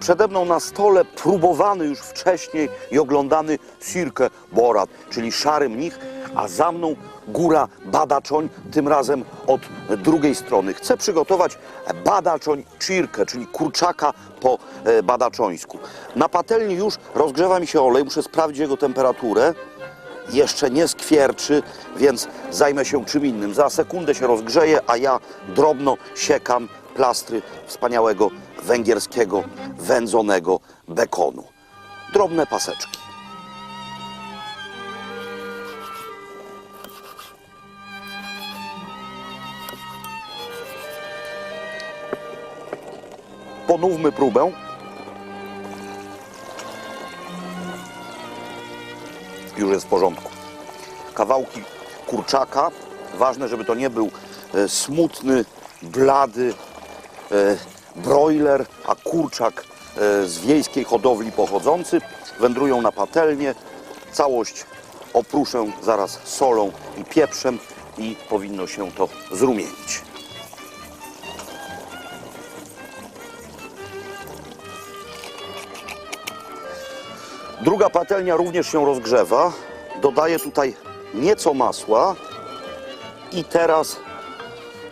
Przede mną na stole próbowany już wcześniej i oglądany Sirke Borat, czyli szary mnich, a za mną góra badaczoń, tym razem od drugiej strony. Chcę przygotować badaczoń Cirkę, czyli kurczaka po e, badaczońsku. Na patelni już rozgrzewa mi się olej, muszę sprawdzić jego temperaturę. Jeszcze nie skwierczy, więc zajmę się czym innym. Za sekundę się rozgrzeje, a ja drobno siekam plastry wspaniałego węgierskiego wędzonego bekonu. Drobne paseczki. Ponówmy próbę. Już jest w porządku. Kawałki kurczaka. Ważne, żeby to nie był e, smutny, blady e, broiler, a kurczak e, z wiejskiej hodowli pochodzący. Wędrują na patelnię. Całość opruszę zaraz solą i pieprzem i powinno się to zrumienić. Druga patelnia również się rozgrzewa. Dodaję tutaj nieco masła i teraz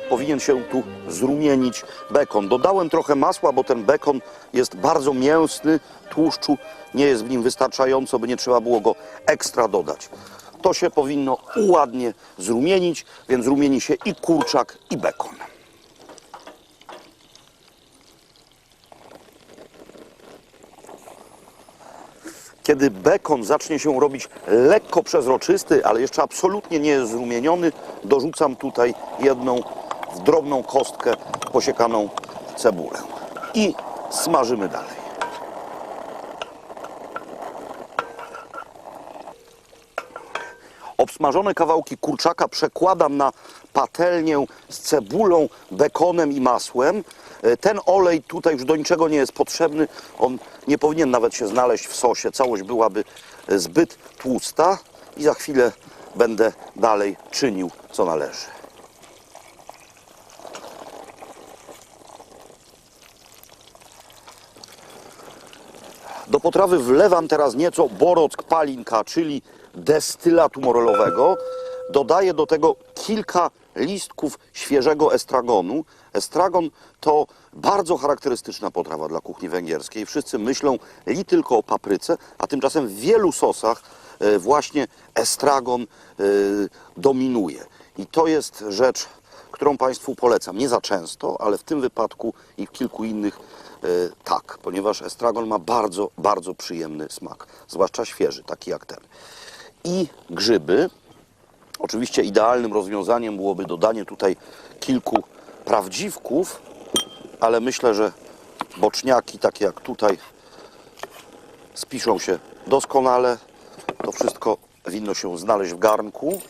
powinien się tu zrumienić bekon. Dodałem trochę masła, bo ten bekon jest bardzo mięsny, tłuszczu nie jest w nim wystarczająco, by nie trzeba było go ekstra dodać. To się powinno ładnie zrumienić, więc rumieni się i kurczak, i bekon. Kiedy bekon zacznie się robić lekko przezroczysty, ale jeszcze absolutnie nie jest zrumieniony, dorzucam tutaj jedną w drobną kostkę posiekaną cebulę. I smażymy dalej. Obsmażone kawałki kurczaka przekładam na patelnię z cebulą, bekonem i masłem. E, Ten olej tutaj już do niczego nie jest potrzebny. On nie powinien nawet się znaleźć w sosie. Całość byłaby e, zbyt tłusta i za chwilę będę dalej czynił, co należy. Do potrawy wlewam teraz nieco borock palinka, czyli destylatu morelowego. Dodaję do tego kilka listków świeżego estragonu. Estragon to bardzo charakterystyczna potrawa dla kuchni węgierskiej. Wszyscy myślą li tylko o papryce, a tymczasem w wielu sosach e, właśnie estragon e, dominuje. I to jest rzecz, którą Państwu polecam. Nie za często, ale w tym wypadku i w kilku innych e, tak, ponieważ estragon ma bardzo, bardzo przyjemny smak, zwłaszcza świeży, taki jak ten. I grzyby. Oczywiście idealnym rozwiązaniem byłoby dodanie tutaj kilku prawdziwków, ale myślę, że boczniaki, takie jak tutaj, spiszą się doskonale. To wszystko winno się znaleźć w garnku.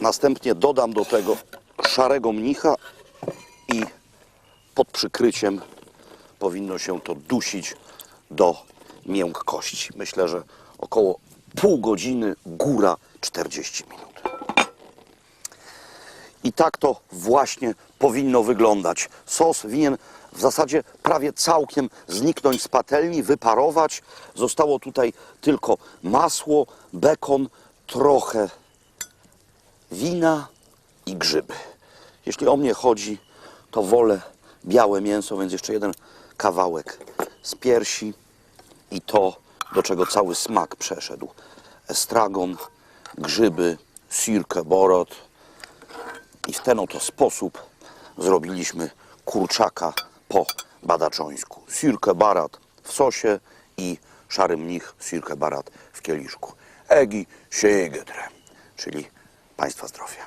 Następnie dodam do tego szarego mnicha i pod przykryciem powinno się to dusić do miękkości. Myślę, że około pół godziny, góra 40 minut. I tak to właśnie powinno wyglądać. Sos winien w zasadzie prawie całkiem zniknąć z patelni, wyparować. Zostało tutaj tylko masło, bekon, trochę wina i grzyby. Jeśli o mnie chodzi, to wolę białe mięso, więc jeszcze jeden kawałek z piersi i to, do czego cały smak przeszedł. Estragon, grzyby, sirke, borot. I w ten oto sposób zrobiliśmy kurczaka po badaczońsku. Sirke barat w sosie i szary mnich sirke barat w kieliszku. Egi Siegetre, czyli Państwa zdrowia.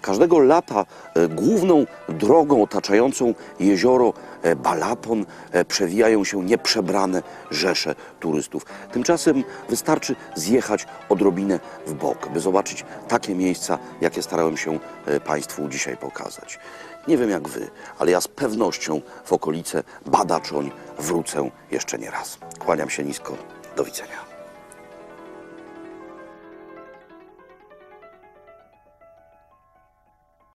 Każdego lata e, główną drogą otaczającą jezioro e, Balapon e, przewijają się nieprzebrane rzesze turystów. Tymczasem wystarczy zjechać odrobinę w bok, by zobaczyć takie miejsca, jakie starałem się Państwu dzisiaj pokazać. Nie wiem jak Wy, ale ja z pewnością w okolice Badaczoń wrócę jeszcze nie raz. Kłaniam się nisko. Do widzenia.